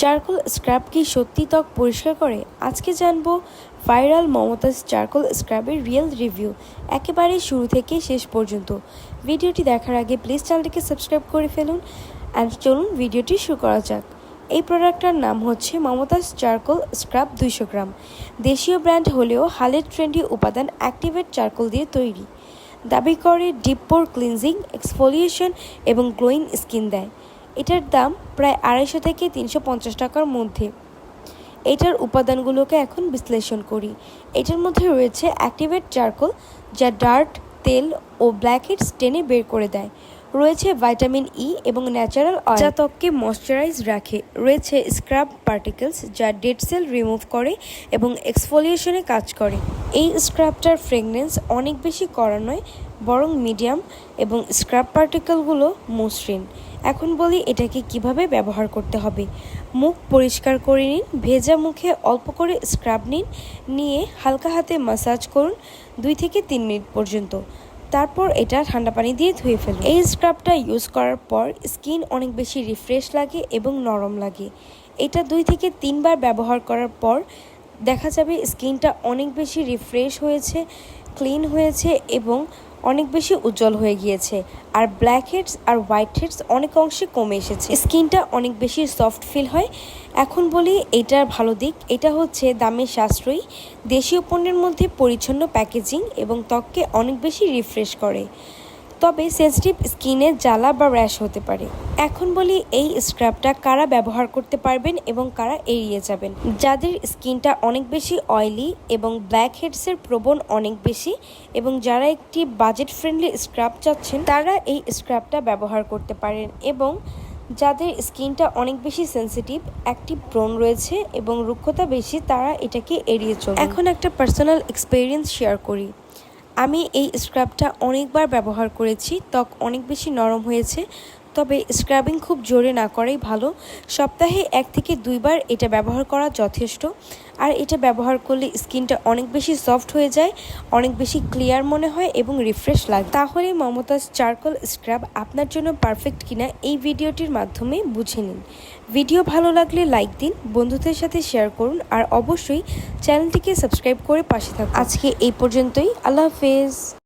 Charcoal scrub কি সত্যি ত্বক পরিষ্কার করে? আজকে জানব ভাইরাল মমতাজ চারকোল স্ক্রাবের রিয়েল রিভিউ একেবারে শুরু থেকে শেষ পর্যন্ত। ভিডিওটি দেখার আগে প্লিজ চ্যানেলটিকে সাবস্ক্রাইব করে ফেলুন অ্যান্ড চলুন ভিডিওটি শুরু করা যাক। এই প্রোডাক্টটার নাম হচ্ছে মমতাজ চারকোল স্ক্রাব দুইশো গ্রাম। দেশীয় ব্র্যান্ড হলেও হালের ট্রেন্ডি উপাদান অ্যাক্টিভেট চারকোল দিয়ে তৈরি। দাবি করে ডিপ পোর ক্লিনজিং, এক্সফোলিয়েশন এবং গ্লোয়িং স্কিন দেয়। এটার দাম প্রায় আড়াইশো থেকে তিনশো পঞ্চাশ টাকার মধ্যে। এটার উপাদানগুলোকে এখন বিশ্লেষণ করি। এটার মধ্যে রয়েছে অ্যাক্টিভেট চারকোল, যা ডার্ট, তেল ও ব্ল্যাকহেডস টেনে বের করে দেয়। রয়েছে ভাইটামিন ই এবং ন্যাচারাল অয়েল। যা ত্বককে ময়শ্চারাইজ রাখে। রয়েছে স্ক্রাব পার্টিকেলস, যা ডেড সেল রিমুভ করে এবং এক্সফোলিয়েশনে কাজ করে। এই স্ক্রাবটার ফ্রেগনেন্স অনেক বেশি করা নয় বরং মিডিয়াম এবং স্ক্রাব পার্টিকেলগুলো মসৃণ। এখন বলি এটাকে কীভাবে ব্যবহার করতে হবে। মুখ পরিষ্কার করে নিন, ভেজা মুখে অল্প করে স্ক্রাব নিন, নিয়ে হালকা হাতে মাসাজ করুন দুই থেকে তিন মিনিট পর্যন্ত। তারপর এটা ঠান্ডা পানি দিয়ে ধুয়ে ফেলুন। এই স্ক্রাবটা ইউজ করার পর স্কিন অনেক বেশি রিফ্রেশ লাগে এবং নরম লাগে। এটা দুই থেকে তিনবার ব্যবহার করার পর দেখা যাবে স্কিনটা অনেক বেশি রিফ্রেশ হয়েছে, ক্লিন হয়েছে এবং অনেক বেশি উজ্জ্বল হয়ে গিয়েছে। আর ব্ল্যাক হেডস আর হোয়াইট হেডস অনেক অংশে কমে এসেছে। স্কিনটা অনেক বেশি সফট ফিল হয়। এখন বলি এটার ভালো দিক। এটা হচ্ছে দামের সাশ্রয়ী। দেশীয় পণ্যের মধ্যে পরিচ্ছন্ন প্যাকেজিং এবং ত্বককে অনেক বেশি রিফ্রেশ করে। তবে সেন্সিটিভ স্কিনে জ্বালা বা র্যাশ হতে পারে। এখন বলি এই স্ক্রাবটা কারা ব্যবহার করতে পারবেন এবং কারা এড়িয়ে যাবেন। যাদের স্কিনটা অনেক বেশি অয়েলি এবং ব্ল্যাক হেডসের প্রবণ অনেক বেশি এবং যারা একটি বাজেট ফ্রেন্ডলি স্ক্রাব চাচ্ছেন, তারা এই স্ক্রাবটা ব্যবহার করতে পারেন এবং যাদের স্কিনটা অনেক বেশি সেন্সিটিভ একটি ব্রণ রয়েছে এবং রুক্ষতা বেশি, তারা এটাকে এড়িয়ে চলে এখন একটা পার্সোনাল এক্সপিরিয়েন্স শেয়ার করি। আমি এই স্ক্রাবটা অনেকবার ব্যবহার করেছি ত্বক অনেক বেশি নরম হয়েছে। তবে স্ক্রাবিং খুব জোরে না করাই ভালো। সপ্তাহে এক থেকে দুইবার এটা ব্যবহার করা যথেষ্ট। আর এটা ব্যবহার করলে স্কিনটা অনেক বেশি সফট হয়ে যায়, অনেক বেশি ক্লিয়ার মনে হয় এবং রিফ্রেশ লাগে। তাহলে মমতাজ চারকোল স্ক্রাব আপনার জন্য পারফেক্ট কিনা এই ভিডিওটির মাধ্যমে বুঝে নিন। ভিডিও ভালো লাগলে লাইক দিন, বন্ধুদের সাথে শেয়ার করুন, আর অবশ্যই চ্যানেলটিকে সাবস্ক্রাইব করে পাশে থাকুন। আজকে এই পর্যন্তই, আল্লাহ হাফেজ।